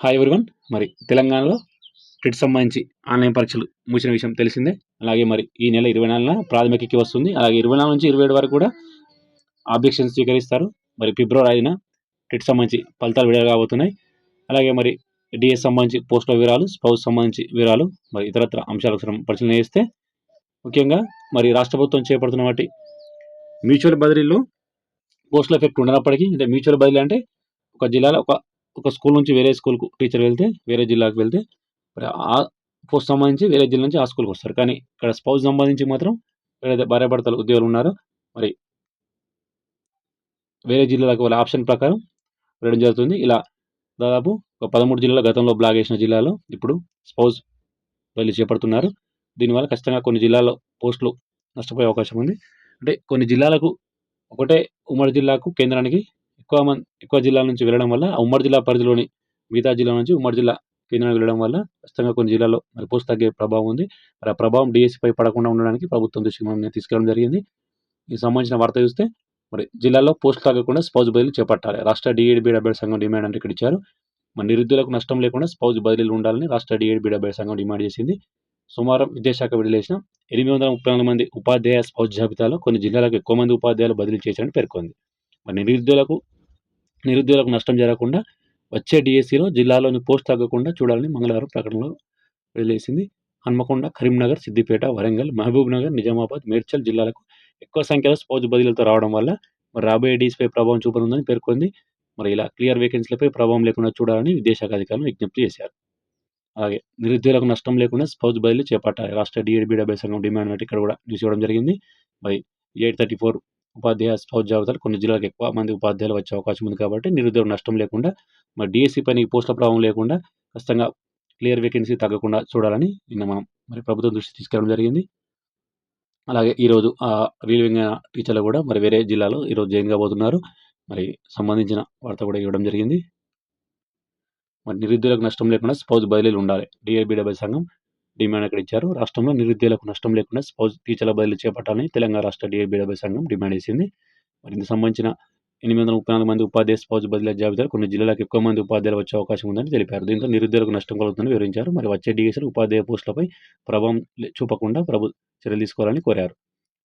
Hi everyone మరి తెలంగాణలో TET సంబంధించి ఆన్లైన్ పరీక్షలు ముగిసిన విషయం తెలిసిందే. అలాగే మరి ఈ నెల ఇరవై నాలుగున ప్రాథమికకి వస్తుంది. అలాగే ఇరవై నాలుగు నుంచి ఇరవై ఏడు వరకు కూడా ఆబ్జెక్షన్ స్వీకరిస్తారు. మరి ఫిబ్రవరి ఐదున టెట్ సంబంధించి ఫలితాలు విడుదల కాబోతున్నాయి. అలాగే మరి డిఎస్ సంబంధించి పోస్టుల వివరాలు స్పౌస్ సంబంధించి వివరాలు మరి ఇతరత్ర అంశాలకు పరిశీలన చేస్తే ముఖ్యంగా మరి రాష్ట్ర ప్రభుత్వం చేపడుతున్న వాటి మ్యూచువల్ బదిలీలో పోస్టుల ఎఫెక్ట్ ఉండనప్పటికీ అంటే మ్యూచువల్ బదిలీ అంటే ఒక జిల్లాలో ఒక ఒక స్కూల్ నుంచి వేరే స్కూల్కు టీచర్ వెళ్తే వేరే జిల్లాకు వెళ్తే మరి ఆ పోస్ట్ సంబంధించి వేరే జిల్లా నుంచి ఆ స్కూల్కి వస్తారు. కానీ ఇక్కడ స్పౌస్ సంబంధించి మాత్రం ఏదైతే భార్యాభర్తలు ఉద్యోగులు ఉన్నారో మరి వేరే జిల్లాలకు వాళ్ళ ఆప్షన్ ప్రకారం వెళ్ళడం జరుగుతుంది. ఇలా దాదాపు ఒక పదమూడు జిల్లాల గతంలో బ్లాక్ చేసిన జిల్లాలో ఇప్పుడు స్పౌస్ బదిలీ చేపడుతున్నారు. దీనివల్ల ఖచ్చితంగా కొన్ని జిల్లాల్లో పోస్టులు నష్టపోయే అవకాశం ఉంది. అంటే కొన్ని జిల్లాలకు ఒకటే ఉమ్మడి జిల్లాకు కేంద్రానికి ఎక్కువ మంది ఎక్కువ జిల్లాల నుంచి వెళ్ళడం వల్ల ఆ ఉమ్మడి జిల్లా పరిధిలోని మిగతా జిల్లా నుంచి ఉమ్మడి జిల్లా కేంద్రానికి వెళ్ళడం వల్ల ఖచ్చితంగా కొన్ని జిల్లాల్లో మరి పోస్ట్ తగ్గే ప్రభావం ఉంది. మరి ఆ ప్రభావం డిఎస్సిపై పడకుండా ఉండడానికి ప్రభుత్వం దృష్టికి మనం తీసుకెళ్ళడం జరిగింది. ఈ సంబంధించిన వార్త చూస్తే మరి జిల్లాలో పోస్ట్ తగ్గకుండా స్పౌజ్ బదిలీ చేపట్టాలి. రాష్ట్ర డిఏడిబి అభ్యర్థి సంఘం డిమాండ్ అంటే ఇక్కడ ఇచ్చారు. మరి నిరుద్యోగులకు నష్టం లేకుండా స్పౌజ్ బదిలీలు ఉండాలని రాష్ట్ర డిఏడిబి అభ్యర్థి సంఘం డిమాండ్ చేసింది. సోమవారం విద్యాశాఖ విడుదల ఎనిమిది వందల ముప్పై నాలుగు మంది ఉపాధ్యాయ స్పౌజ్ జాబితాలో కొన్ని జిల్లాలకు ఎక్కువ మంది ఉపాధ్యాయులు బదిలీ చేశారని పేర్కొంది. మరి నిరుద్యోగులకు నిరుద్యోగులకు నష్టం జరగకుండా వచ్చే డిఎస్సిలో జిల్లాలోని పోస్ట్ తగ్గకుండా చూడాలని మంగళవారం ప్రకటనలో వదిలేసింది హన్మకొండ కరీంనగర్ సిద్దిపేట వరంగల్ మహబూబ్ నగర్ నిజామాబాద్ మేడ్చల్ జిల్లాలకు ఎక్కువ సంఖ్యలో స్పౌజ్ బదిలీలతో రావడం వల్ల మరి రాబోయే డీస్పై ప్రభావం చూపనుందని పేర్కొంది. మరి ఇలా క్లియర్ వేకెన్సీలపై ప్రభావం లేకుండా చూడాలని విద్యాశాఖ అధికారులు విజ్ఞప్తి చేశారు. అలాగే నిరుద్యోగులకు నష్టం లేకుండా స్పౌజ్ బదిలీ చేపట్టాలి. రాష్ట్ర డిఎడ్బి సంఘం డిమాండ్ ఇక్కడ కూడా న్యూస్ ఇవ్వడం జరిగింది. బై ఎయిట్ థర్టీ ఫోర్ ఉపాధ్యాయ స్పౌజ్ జాబితాలు కొన్ని జిల్లాలకు ఎక్కువ మంది ఉపాధ్యాయులు వచ్చే అవకాశం ఉంది కాబట్టి నిరుద్యోగ నష్టం లేకుండా మరి డిఎస్సి పైన ఈ పోస్టుల ప్రభావం లేకుండా ఖచ్చితంగా క్లియర్ వేకెన్సీ తగ్గకుండా చూడాలని నిన్న మనం మరి ప్రభుత్వం దృష్టి తీసుకెళ్ళడం జరిగింది. అలాగే ఈరోజు ఆ రిలీవింగ్ టీచర్లు కూడా మరి వేరే జిల్లాలో ఈరోజు జాయిన్ కాబోతున్నారు. మరి సంబంధించిన వార్త కూడా ఇవ్వడం జరిగింది. మరి నిరుద్యోగులకు నష్టం లేకుండా స్పౌజ్ బదిలీలు ఉండాలి. డిఐబిడబ్ల్యూ సంఘం డిమాండ్ అక్కడ ఇచ్చారు. రాష్ట్రంలో నిరుద్యోగులకు నష్టం లేకుండా స్పౌజ్ టీచర్ల బదిలీ చేపట్టాలని తెలంగాణ రాష్ట్ర డిఏబిడబ్ల్యూ సంఘం డిమాండ్ చేసింది మరి ఇందుకు సంబంధించిన ఎనిమిది వందల ముప్పై నాలుగు మంది ఉపాధ్యాయ స్పౌజ్ బదిలీ జాబితాలు కొన్ని జిల్లాలకు ఎక్కువ మంది ఉపాధ్యాయులు వచ్చే అవకాశం ఉందని తెలిపారు. దీంతో నిరుద్యోగులకు నష్టం కలుగుతుందని వివరించారు. మరి వచ్చే డిఎస్లు ఉపాధ్యాయ పోస్టులపై ప్రభావం చూపకుండా ప్రభు చర్యలు తీసుకోవాలని కోరారు.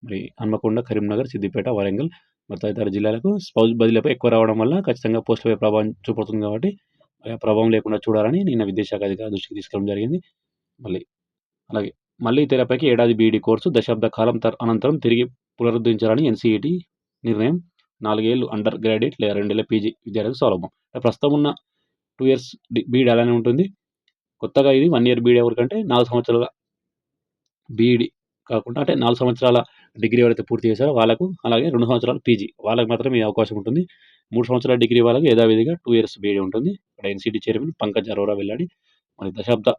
మరి హన్మకొండ కరీంనగర్ సిద్దిపేట వరంగల్ మరి తదితర జిల్లాలకు స్పౌజ్ బదిలీపై ఎక్కువ రావడం వల్ల ఖచ్చితంగా పోస్టులపై ప్రభావం చూపుతుంది కాబట్టి ప్రభావం లేకుండా చూడాలని నిన్న విదేశాఖ అధికారి దృష్టికి తీసుకోవడం జరిగింది. మళ్ళీ అలాగే మళ్ళీ తెరపైకి ఏడాది బీఈడీ కోర్సు దశాబ్ద కాలం అనంతరం తిరిగి పునరుద్ధరించాలని ఎన్సీఈటీ నిర్ణయం నాలుగేళ్ళు అండర్ గ్రాడ్యుయేట్ లేదా రెండేళ్ళ పీజీ విద్యార్థులకు సౌలభ్యం ప్రస్తుతం ఉన్న టూ ఇయర్స్ బీఈడీ అలానే ఉంటుంది. కొత్తగా ఇది వన్ ఇయర్ బీఈడీ ఎవరికంటే నాలుగు సంవత్సరాల బీఈడీ కాకుండా అంటే నాలుగు సంవత్సరాల డిగ్రీ ఎవరైతే పూర్తి చేశారో వాళ్ళకు అలాగే రెండు సంవత్సరాల పీజీ వాళ్ళకి మాత్రమే ఈ అవకాశం ఉంటుంది. మూడు సంవత్సరాల డిగ్రీ వాళ్ళకి యథావిధిగా టూ ఇయర్స్ బీఈడీ ఉంటుంది. ఇక్కడ ఎన్సీటీ చైర్మన్ పంకజ్ అరోరా వెళ్ళాడి మరి దశాబ్ద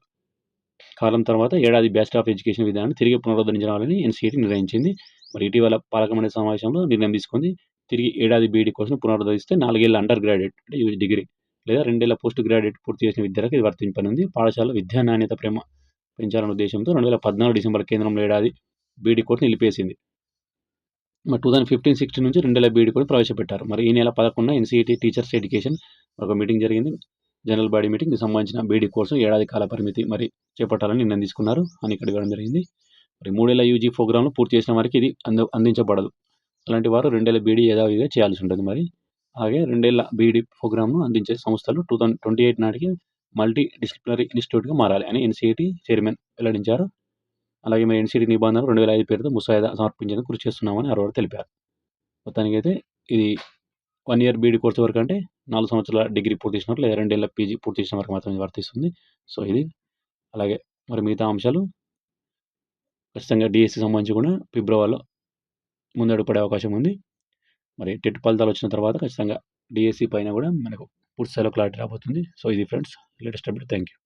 కాలం తర్వాత ఏడాది బ్యాచిలర్ ఆఫ్ ఎడ్యుకేషన్ విధానాన్ని తిరిగి పునరుద్ధరించాలని ఎన్సీఈటీ నిర్ణయించింది. మరి ఇటీవల పాలకమండలి సమావేశంలో నిర్ణయం తీసుకుంది. తిరిగి ఏడాది బీడీ కోసం పునరుద్ధరిస్తే నాలుగేళ్ళ అండర్ గ్రాడ్యుయేట్ అంటే డిగ్రీ లేదా రెండేళ్ళ పోస్ట్ గ్రాడ్యుయేట్ పూర్తి చేసిన విద్యార్థులకు ఇది వర్తింపనుంది. పాఠశాల విద్యా నాణ్యత ప్రేమ పెంచాలనే ఉద్దేశంతో రెండు వేల పద్నాలుగు డిసెంబర్ కేంద్రంలో ఏడాది బీడీ కోర్సు నిలిపేసింది. మరి టూ థౌసండ్ ఫిఫ్టీన్ సిక్స్టీన్ నుంచి రెండేళ్ళ బీడీ కూడా ప్రవేశపెట్టారు. మరి ఈ నెల పదకొండున ఎన్సీఈటీ టీచర్స్ ఎడ్యుకేషన్ ఒక మీటింగ్ జరిగింది. జనరల్ బాడీ మీటింగ్కి సంబంధించిన బీడీ కోర్సు ఏడాది కాల పరిమితి మరి చేపట్టాలని నిర్ణయం తీసుకున్నారు. అని ఇక్కడ ఇవ్వడం జరిగింది. మరి మూడేళ్ళ యూజీ ప్రోగ్రాంలు పూర్తి చేసిన వారికి ఇది అంద అందించబడదు. అలాంటి వారు రెండేళ్ళ బీడీ యథావిధిగా చేయాల్సి ఉంటుంది మరి. అలాగే రెండేళ్ళ బీడీ ప్రోగ్రామ్ను అందించే సంస్థలు టూ థౌసండ్ ట్వంటీ ఎయిట్ నాటికి మల్టీ డిసిప్లినరీ ఇన్స్టిట్యూట్గా మారాలి అని ఎన్సీఈటీ చైర్మన్ వెల్లడించారు. అలాగే మరి ఎన్సీటీ నిబంధనలు రెండు వేల ఐదు పేరుతో ముసాయిదా సమర్పించేందుకు కృషి చేస్తున్నామని అరవై తెలిపారు. మొత్తానికైతే ఇది వన్ ఇయర్ బీడీ కోర్సు వరకు అంటే నాలుగు సంవత్సరాల డిగ్రీ పూర్తి చేసిన లేదా రెండేళ్ళ పీజీ పూర్తి చేసిన వరకు మాత్రమే వర్తిస్తుంది. సో ఇది. అలాగే మరి మిగతా అంశాలు? ఖచ్చితంగా డిఎస్సి సంబంధించి కూడా ఫిబ్రవరిలో ముందడుగు పడే అవకాశం ఉంది. మరి టెట్ ఫలితాలు వచ్చిన తర్వాత ఖచ్చితంగా డిఎస్సి పైన కూడా మనకు పూర్తి స్థాయిలో క్లారిటీ రాబోతుంది. సో ఇది friends. Latest update. Thank you